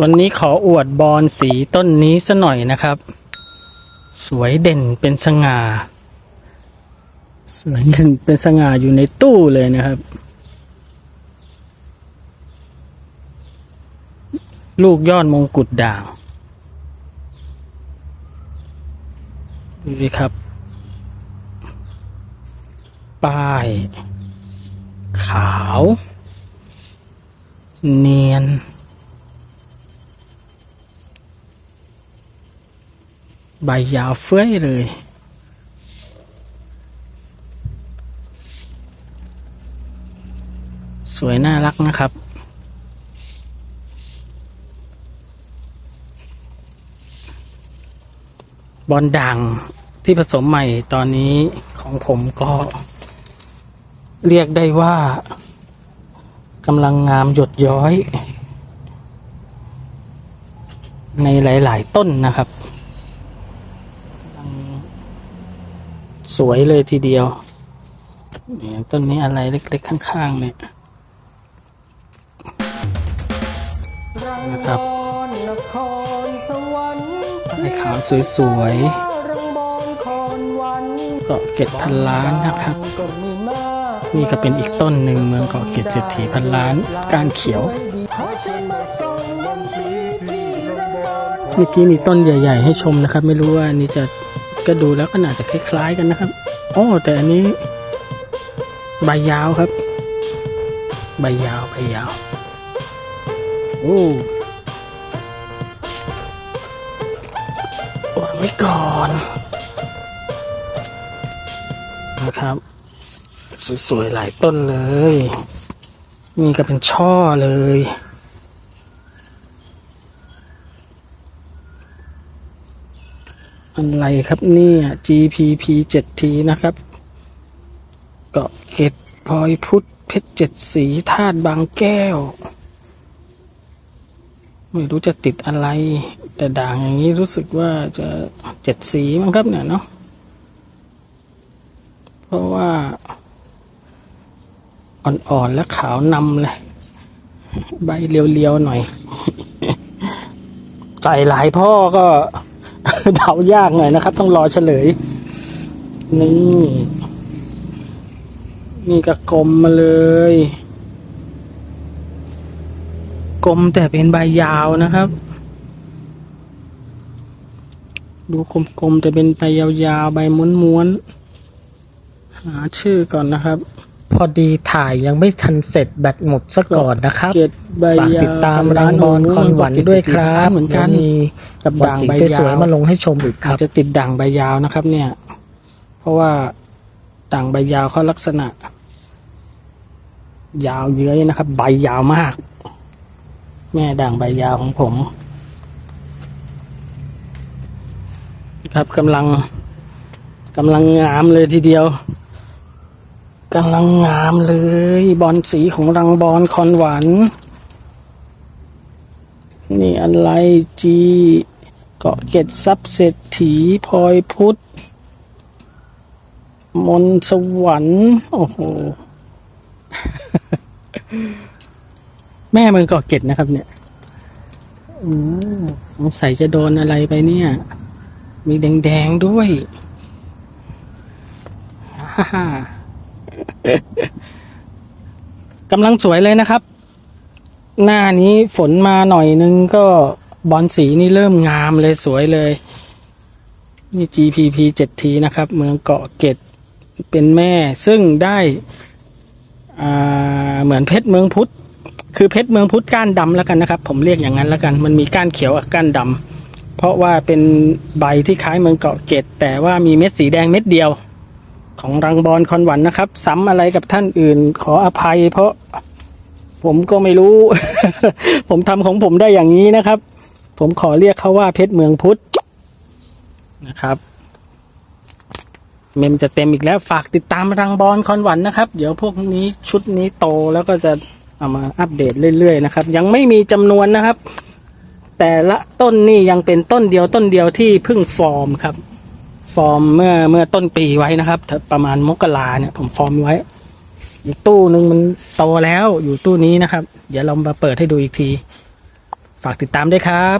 วันนี้ขออวดบอนสีต้นนี้ซะหน่อยนะครับ สวยเด่นเป็นสง่า สวยเด่นเป็นสง่าอยู่ในตู้เลยนะครับ ลูกยอดมงกุฎด่างดูดิครับ ป้าย ขาว เนียน ใบยาวเฟ้ยเลย สวยน่ารักนะครับ บอลด่างที่ผสมใหม่ตอนนี้ของผมก็เรียกได้ว่ากำลังงามหยดย้อย ในหลาย ๆ ต้นนะครับกำลัง สวยเลยทีเดียวเนี่ยต้นนี้อะไรเล็กๆ ข้างๆ เนี่ยนะครับนครสวรรค์ไอ้ขาวสวยรังบอนคอนวันๆเกาะเกร็ดพันล้านนะครับก็มีมากนี่ก็เป็นอีกต้นหนึ่งเมืองเกาะเกร็ดเศรษฐีพันล้านก้านเขียวขอเชิญมาส่งบนสีที่รังบอนเมื่อกี้มีต้นใหญ่ ๆ ให้ชมนะครับ ไม่รู้ว่าอันนี้จะ ก็ดูแล้วก็น่าจะคล้ายๆกันนะครับโอ้แต่อันนี้ ใบยาวครับ ใบยาวใบยาวโอ้วางไว้ก่อนนะครับ สวยๆหลายต้นเลย นี่ก็เป็นช่อเลย อะไรครับเนี่ย GPP 7T นะครับ เกาะเกร็ดพลอยพุทธเพชรเจ็ดสีธาตุบางแก้ว ไม่รู้จะติดอะไร แต่ด่างอย่างนี้รู้สึกว่าจะเจ็ดสีมั้งครับเนี่ยเนาะเพราะว่า อ่อนๆและขาวนำเลย ใบเรียวๆหน่อย ใจหลายพ่อก็ เดายากหน่อยนะครับ ต้องรอเฉลย นี่ นี่ก็กลมมาเลย กลมแต่เป็นใบยาวนะครับ ดูกลมๆแต่เป็นใบยาวๆใบม้วนๆหาชื่อก่อนนะครับ พอดีถ่ายยังไม่ทันเสร็จแบตหมดซะก่อนนะครับเกตใบฝากยาวติดตามรังบอลคอนหวันด้วยครับเหมือนกันดี๋ยวมีกับบอลด่างสีใบสยาววยๆมาลงให้ชมอีกคอารัจบจะติดด่างใบยาวนะครับ เนี่ย เพราะว่าด่างใบยาวเขาลักษณะ ยาวเย้ยนะครับ ใบยาวมาก แม่ด่างใบยาวของผมครับกำลังกำลังงามเลยทีเดียว กำลังงามเลย บอลสีของรังบอลคอนหวันนี่อะไรจีเกาะเกตซับเศรษฐีพลอยพุทธ มนต์สวรรค์โอ้โห แม่เมืองเกาะเกตนะครับเนี่ยอืมสงสัยจะโดนอะไรไปเนี่ย มีแดงๆด้วยฮ่าฮ่า กำลังสวยเลยนะครับ หน้านี้ฝนมาหน่อยนึงก็บอลสีนี่เริ่มงามเลยสวยเลย นี่ GPP 7T นะครับ เมืองเกาะเกร็ดเป็นแม่ซึ่งได้เหมือนเพชรเมืองพุทธคือเพชรเมืองพุทธก้านดำแล้วกันนะครับ ผมเรียกอย่างนั้นแล้วกัน มันมีก้านเขียวกับก้านดำเพราะว่าเป็นใบที่คล้ายเมืองเกาะเกร็ดแต่ว่ามีเม็ดสีแดงเม็ดเดียว ของรังบอลคอนหวันนะครับ ซ้ำอะไรกับท่านอื่น ขออภัย เพราะผมก็ไม่รู้ ผมทำของผมได้อย่างนี้นะครับ ผมขอเรียกเขาว่าเพชรเมืองพุทธนะครับ เมมจะเต็มอีกแล้วฝากติดตามรังบอลคอนหวันนะครับ เดี๋ยวพวกนี้ชุดนี้โตแล้วก็จะเอามาอัปเดตเรื่อยๆนะครับ ยังไม่มีจำนวนนะครับ แต่ละต้นนี่ยังเป็นต้นเดียวต้นเดียวที่เพิ่งฟอร์มครับ ฟอร์มเมื่อเมื่อต้นปีไว้นะครับ ประมาณมกราเนี่ย ผมฟอร์มไว้ อีกตู้หนึ่งมันโตแล้วอยู่ตู้นี้นะครับ เดี๋ยวเรามาเปิดให้ดูอีกที ฝากติดตามด้วยครับ